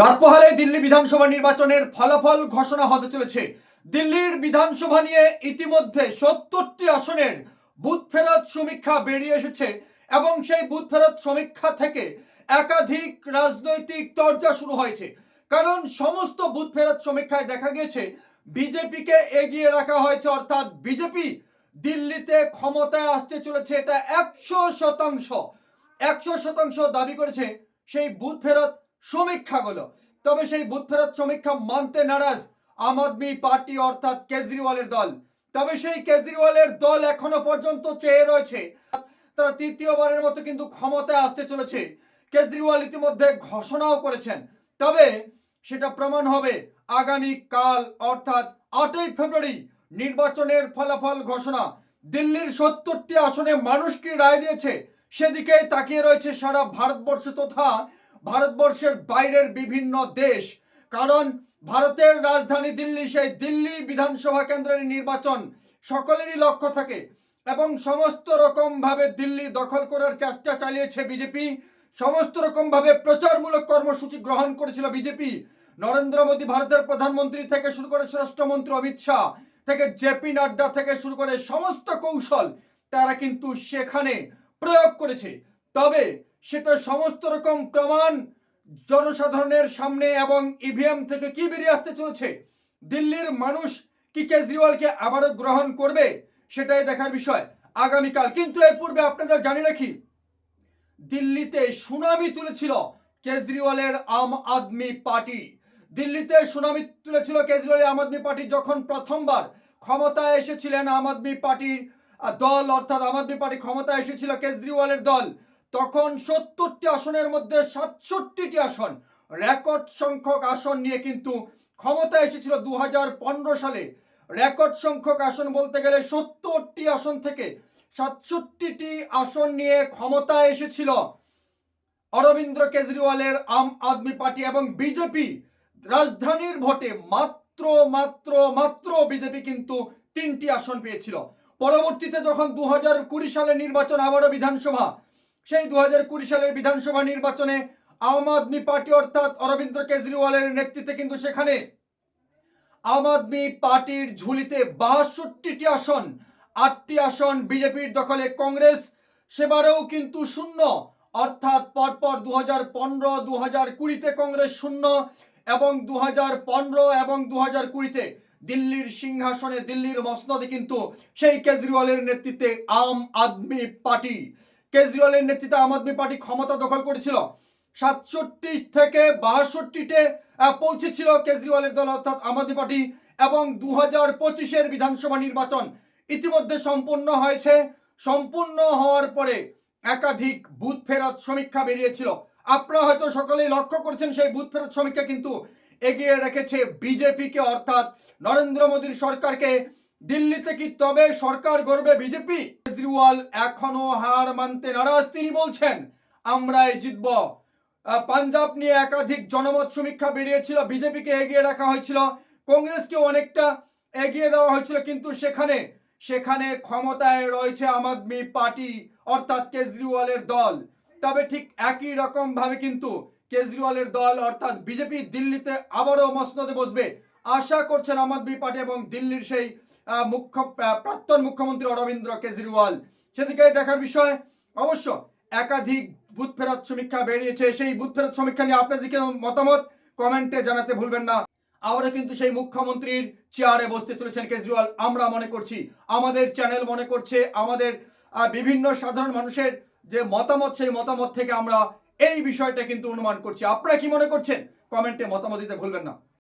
রাত পোহালে দিল্লি বিধানসভা নির্বাচনের ফলাফল ঘোষণা হতে চলেছে। দিল্লির বিধানসভা নিয়ে ইতিমধ্যে সত্তরটি আসনের বুথ ফেরত সমীক্ষা বেরিয়ে এসেছে এবং সেই বুথ ফেরত সমীক্ষা থেকে একাধিক রাজনৈতিক চর্চা শুরু হয়েছে। কারণ সমস্ত বুথ ফেরত সমীক্ষায় দেখা গেছে বিজেপিকে এগিয়ে রাখা হয়েছে, অর্থাৎ বিজেপি দিল্লিতে ক্ষমতায় আসতে চলেছে এটা একশো শতাংশ। একশো শতাংশ দাবি করেছে সেই বুথ ফেরত সমীক্ষাগুলো। তবে সেই বুথ ফেরত সমীক্ষা মানতে নারাজ আম আদমি পার্টি অর্থাৎ কেজরিওয়ালের দল। তবে সেই কেজরিওয়ালের দল এখনও পর্যন্ত চেয়ে রয়েছে। তারা তৃতীয়বারের মতো কিন্তু ক্ষমতায় আসতে চলেছে। কেজরিওয়াল ইতিমধ্যে ঘোষণাও করেছেন। তবে সেটা প্রমাণ হবে আগামী কাল অর্থাৎ আটই ফেব্রুয়ারি নির্বাচনের ফলাফল ঘোষণা। দিল্লির সত্তরটি আসনে মানুষ কি রায় দিয়েছে সেদিকে তাকিয়ে রয়েছে সারা ভারতবর্ষ তথা ভারতবর্ষের বাইরের বিভিন্ন দেশ। কারণ ভারতের রাজধানী দিল্লি, সেই দিল্লি বিধানসভা কেন্দ্রের নির্বাচন সকলেরই লক্ষ্য থাকে এবং সমস্ত রকম ভাবে দিল্লি দখল করার চেষ্টা চালিয়েছে বিজেপি। সমস্ত রকম ভাবে প্রচারমূলক কর্মসূচি গ্রহণ করেছিল বিজেপি। নরেন্দ্র মোদী ভারতের প্রধানমন্ত্রী থেকে শুরু করে স্বরাষ্ট্রমন্ত্রী অমিত শাহ থেকে জেপি নাড্ডা থেকে শুরু করে সমস্ত কৌশল তারা কিন্তু সেখানে প্রয়োগ করেছে। তবে সেটা সমস্ত রকম প্রমাণ জনসাধারণের সামনে এবং ইভিএম থেকে কি বেরিয়ে আসতে চলেছে? দিল্লির মানুষ কি কেজরিওয়ালকে আবারও গ্রহণ করবে? সেটাই দেখার বিষয়। আগামীকাল কিন্তু এর পূর্বে আপনাদের জানি রাখি, দিল্লিতে সুনামি তুলেছিল কেজরিওয়ালের আম আদমি পার্টি। দিল্লিতে সুনামি তুলেছিল কেজরিওয়ালের আম আদমি পার্টি যখন প্রথমবার ক্ষমতায় এসেছিলেন, আম আদমি পার্টির দল, অর্থাৎ আম আদমি পার্টি ক্ষমতায় এসেছিল কেজরিওয়ালের দল। তখন সত্তরটি আসনের মধ্যে সাতষট্টিটি আসন। রেকর্ড সংখ্যক আসন নিয়ে কিন্তু ক্ষমতা এসেছিল দু হাজার পনেরো সালে। রেকর্ড সংখ্যক আসন বলতে গেলে সত্তরটি আসন থেকে সাতষট্টিটি আসন নিয়ে ক্ষমতা এসেছিল। অরবিন্দ কেজরিওয়ালের আম আদমি পার্টি এবং বিজেপি রাজধানীর ভোটে মাত্র মাত্র মাত্র বিজেপি কিন্তু তিনটি আসন পেয়েছিল। পরবর্তীতে যখন দু সালের নির্বাচন আবারও বিধানসভা সেই দু হাজার কুড়ি সালের বিধানসভা নির্বাচনে আম আদমি পার্টি অর্থাৎ অরবিন্দ কেজরিওয়ালের নেতৃত্বে কিন্তু সেখানে আম আদমি পার্টির ঝুলিতে বাষট্টিটি আসন, আটটি আসন বিজেপির দখলে কংগ্রেস, সেবারেও কিন্তু শূন্য। অর্থাৎ পরপর দু হাজার পনেরো দু হাজার কুড়িতে কংগ্রেস শূন্য এবং দু হাজার পনেরো এবং দু হাজার কুড়িতে দিল্লির সিংহাসনে, দিল্লির মসনদে কিন্তু সেই কেজরিওয়ালের নেতৃত্বে আম আদমি পার্টি। কেজরিওয়ালের নেতৃত্বে আম আদমি পার্টি ক্ষমতা দখল করেছিল। সাতষট্টি থেকে বাষট্টিতে পৌঁছেছিল কেজরিওয়ালের দল, অর্থাৎ আম আদমি পার্টি, এবং দু হাজার পঁচিশের বিধানসভা নির্বাচন ইতিমধ্যে সম্পূর্ণ হয়েছে। সম্পূর্ণ হওয়ার পরে একাধিক বুথ ফেরত সমীক্ষা বেরিয়েছিল। আপনারা হয়তো সকলেই লক্ষ্য করছেন, সেই বুথ ফেরত সমীক্ষা কিন্তু এগিয়ে রেখেছে বিজেপিকে, অর্থাৎ নরেন্দ্র মোদীর সরকারকে। দিল্লিতে কি তবে সরকার গড়বে বিজেপি? কেজরিওয়াল এখনও হার মানতে নারাজ, তিনি বলছেন, আমরাই জিতব। পাঞ্জাব নিয়ে একাধিক জনমত সমীক্ষা বেরিয়েছিল, বিজেপিকে এগিয়ে রাখা হয়েছিল কংগ্রেসকে অনেকটা এগিয়ে দেওয়া হয়েছিল, কিন্তু সেখানে সেখানে ক্ষমতায় রয়েছে আম আদমি পার্টি, অর্থাৎ কেজরিওয়ালের দল। তবে ঠিক একই রকম ভাবে কিন্তু কেজরিওয়ালের দল, অর্থাৎ বিজেপি দিল্লিতে আবারও মসনদে বসবে। আশা করছেন আম আদমি পার্টি এবং দিল্লির সেই মুখ্য প্রাক্তন মুখ্যমন্ত্রী অরবিন্দ কেজরিওয়াল। সেদিকে দেখার বিষয়, অবশ্য একাধিক বুথ ফেরত সমীক্ষা বেরিয়েছে। সেই বুথ ফেরত সমীক্ষা নিয়ে আপনাদেরকে মতামত? কমেন্টে জানাতে ভুলবেন না। আমরা কিন্তু সেই মুখ্যমন্ত্রীর চেয়ারে বসতে চলেছেন কেজরিওয়াল। আমরা মনে করছি, আমাদের চ্যানেল মনে করছে, আমাদের বিভিন্ন সাধারণ মানুষের যে মতামত, সেই মতামত থেকে আমরা এই বিষয়টা কিন্তু অনুমান করছি। আপনারা কি মনে করছেন? কমেন্টে মতামত দিতে ভুলবেন না।